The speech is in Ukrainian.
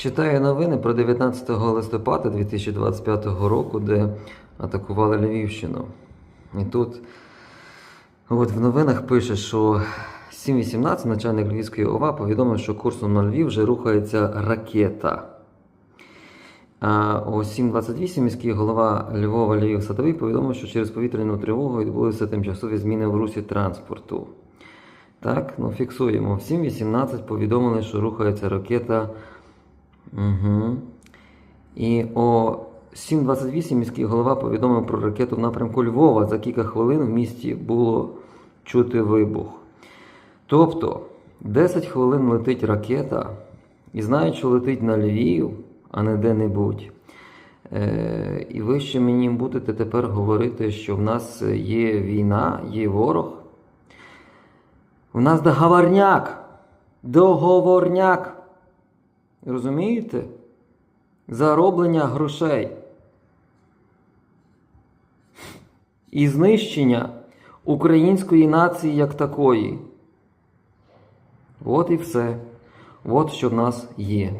Читаю новини про 19 листопада 2025 року, де атакували Львівщину. І тут от в новинах пише, що 7.18 начальник Львівської ОВА повідомив, що курсом на Львів вже рухається ракета. А о 7.28 міський голова Львова Львів Садовий повідомив, що через повітряну тривогу відбулися тимчасові зміни в русі транспорту. Так, ну фіксуємо. В 7.18 повідомили, що рухається ракета. Угу. І о 7.28 міський голова повідомив про ракету в напрямку Львова. За кілька хвилин в місті було чути вибух. Тобто 10 хвилин летить ракета, і знають, що летить на Львів, а не де-небудь. Е, і ви ще мені будете тепер говорити, що в нас є війна, є ворог. У нас договорняк. Договорняк. Розумієте? Зароблення грошей. І знищення української нації як такої. От і все. От що в нас є.